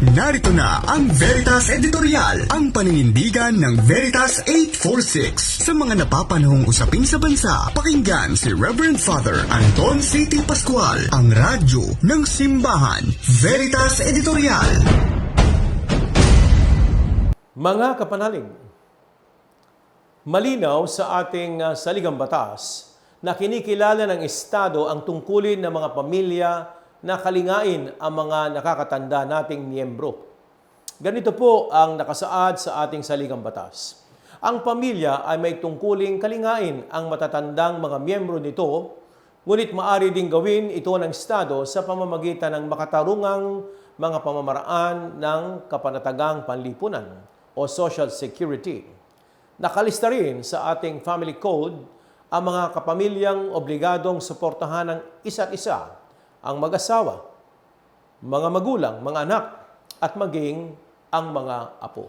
Narito na ang Veritas Editorial, ang paninindigan ng Veritas 846. Sa mga napapanahong usapin sa bansa, pakinggan si Reverend Father Anton C.T. Pascual, ang radyo ng simbahan. Veritas Editorial. Mga kapanalig, malinaw sa ating uh, saligang batas na kinikilala ng Estado ang tungkulin ng mga pamilya na kalingain ang mga nakakatanda nating miyembro. Ganito po ang nakasaad sa ating saligang batas. Ang pamilya ay may tungkuling kalingain ang matatandang mga miyembro nito, ngunit maari ding gawin ito ng Estado sa pamamagitan ng makatarungang mga pamamaraan ng kapanatagang panlipunan o Social Security. Nakalista rin sa ating Family Code ang mga kapamilyang obligadong suportahan ng isa't isa, ang mag-asawa, mga magulang, mga anak, at maging ang mga apo.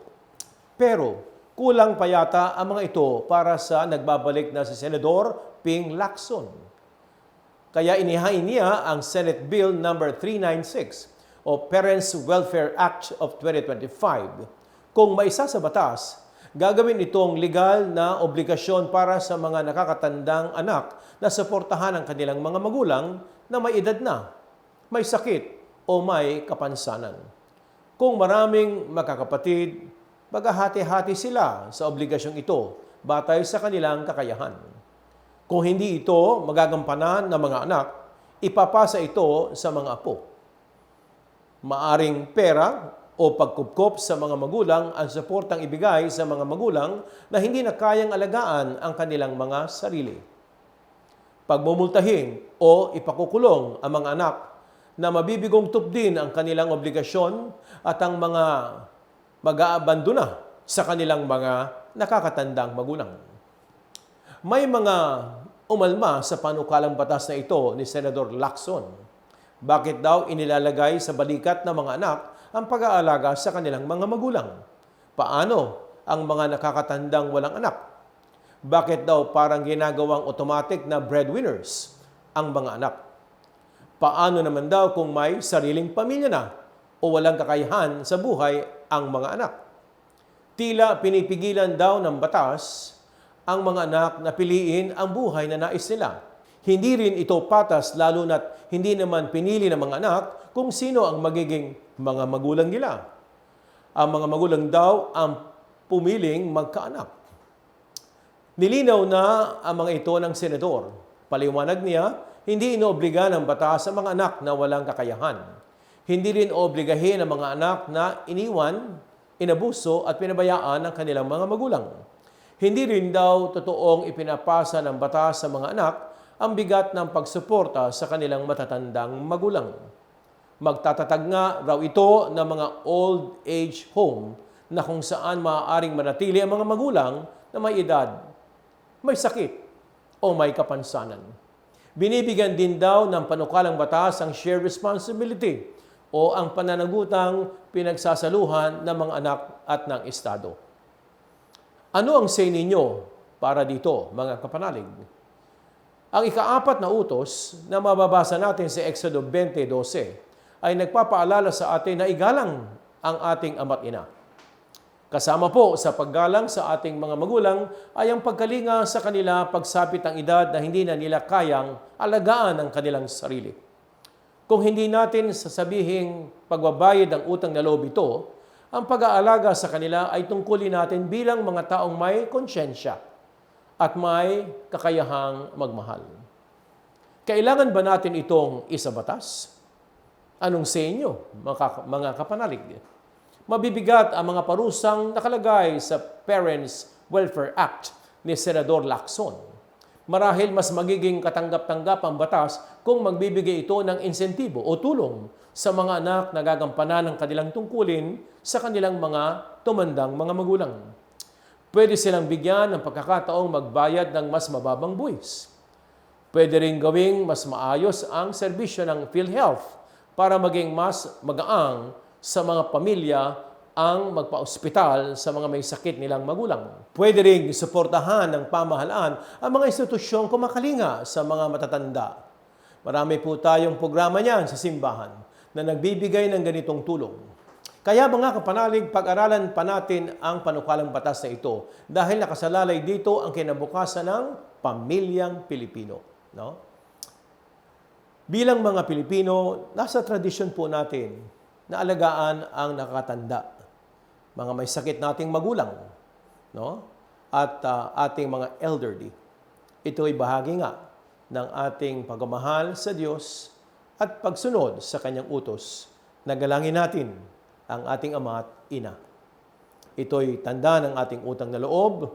Pero kulang pa yata ang mga ito para sa nagbabalik na si Senador Ping Lacson. Kaya inihain niya ang Senate Bill number 396 o Parents Welfare Act of 2025. Kung maisa sa batas, gagawin itong legal na obligasyon para sa mga nakakatandang anak na suportahan ang kanilang mga magulang na may edad na, may sakit o may kapansanan. Kung maraming magkakapatid, maghahati-hati sila sa obligasyong ito batay sa kanilang kakayahan. Kung hindi ito magagampanan ng mga anak, ipapasa ito sa mga apo. Maaring pera o pagkupkop sa mga magulang ang suportang ibigay sa mga magulang na hindi na kayang alagaan ang kanilang mga sarili. Pagmumultahin o ipakukulong ang mga anak na mabibigong tupdin ang kanilang obligasyon at ang mga mag-aabandona sa kanilang mga nakakatandang magulang. May mga umalma sa panukalang batas na ito ni Senador Lacson. Bakit daw inilalagay sa balikat ng mga anak ang pag-aalaga sa kanilang mga magulang? Paano ang mga nakakatandang walang anak? Bakit daw parang ginagawang automatic na breadwinners ang mga anak? Paano naman daw kung may sariling pamilya na o walang kakayahan sa buhay ang mga anak? Tila pinipigilan daw ng batas ang mga anak na piliin ang buhay na nais nila. Hindi rin ito patas lalo na't hindi naman pinili ng mga anak kung sino ang magiging mga magulang nila. Ang mga magulang daw ang pumiling magkaanak. Nilinaw na ang mga ito ng senador. Paliwanag niya, hindi inoobliga ng batas sa mga anak na walang kakayahan. Hindi rin obligahin ang mga anak na iniwan, inabuso at pinabayaan ng kanilang mga magulang. Hindi rin daw totoong ipinapasa ng batas sa mga anak ang bigat ng pagsuporta sa kanilang matatandang magulang. Magtatatag nga raw ito ng mga old age home na kung saan maaaring manatili ang mga magulang na may edad, may sakit o may kapansanan. Binibigyan din daw ng panukalang batas ang shared responsibility o ang pananagutang pinagsasaluhan ng mga anak at ng Estado. Ano ang say ninyo para dito, mga kapanalig? Ang ikaapat na utos na mababasa natin sa Exodo 20.12 ay nagpapaalala sa atin na igalang ang ating ama't ina. Kasama po sa paggalang sa ating mga magulang ay ang pagkalinga sa kanila pagsapit ang edad na hindi na nila kayang alagaan ang kanilang sarili. Kung hindi natin sasabihing pagbabayad ng utang na loob ito, ang pag-aalaga sa kanila ay tungkulin natin bilang mga taong may konsyensya at may kakayahang magmahal. Kailangan ba natin itong isabatas? Anong sa inyo, mga kapanalig? Mabibigat ang mga parusang nakalagay sa Parents Welfare Act ni Senador Lacson. Marahil mas magiging katanggap-tanggap ang batas kung magbibigay ito ng insentibo o tulong sa mga anak na gagampanan ng kanilang tungkulin sa kanilang mga tumandang mga magulang. Pwede silang bigyan ng pagkakataong magbayad ng mas mababang buwis. Pwede rin gawing mas maayos ang serbisyo ng PhilHealth para maging mas magaang sa mga pamilya ang magpa-ospital sa mga may sakit nilang magulang. Pwede rin suportahan ng pamahalaan ang mga institusyong kumakalinga sa mga matatanda. Marami po tayong programa niyan sa simbahan na nagbibigay ng ganitong tulong. Kaya mga kapanalig, pag-aralan pa natin ang panukalang batas na ito dahil nakasalalay dito ang kinabukasan ng pamilyang Pilipino. No? Bilang mga Pilipino, nasa tradisyon po natin na alagaan ang nakakatanda. Mga may sakit nating magulang, no? At ah, ating mga elderly. Ito ay bahagi nga ng ating pagmamahal sa Diyos at pagsunod sa kanyang utos na galangin natin ang ating ama at ina. Ito'y tanda ng ating utang na loob,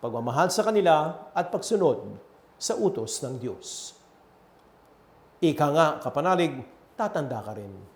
pagmamahal sa kanila at pagsunod sa utos ng Diyos. Ika nga, kapanalig, tatanda ka rin.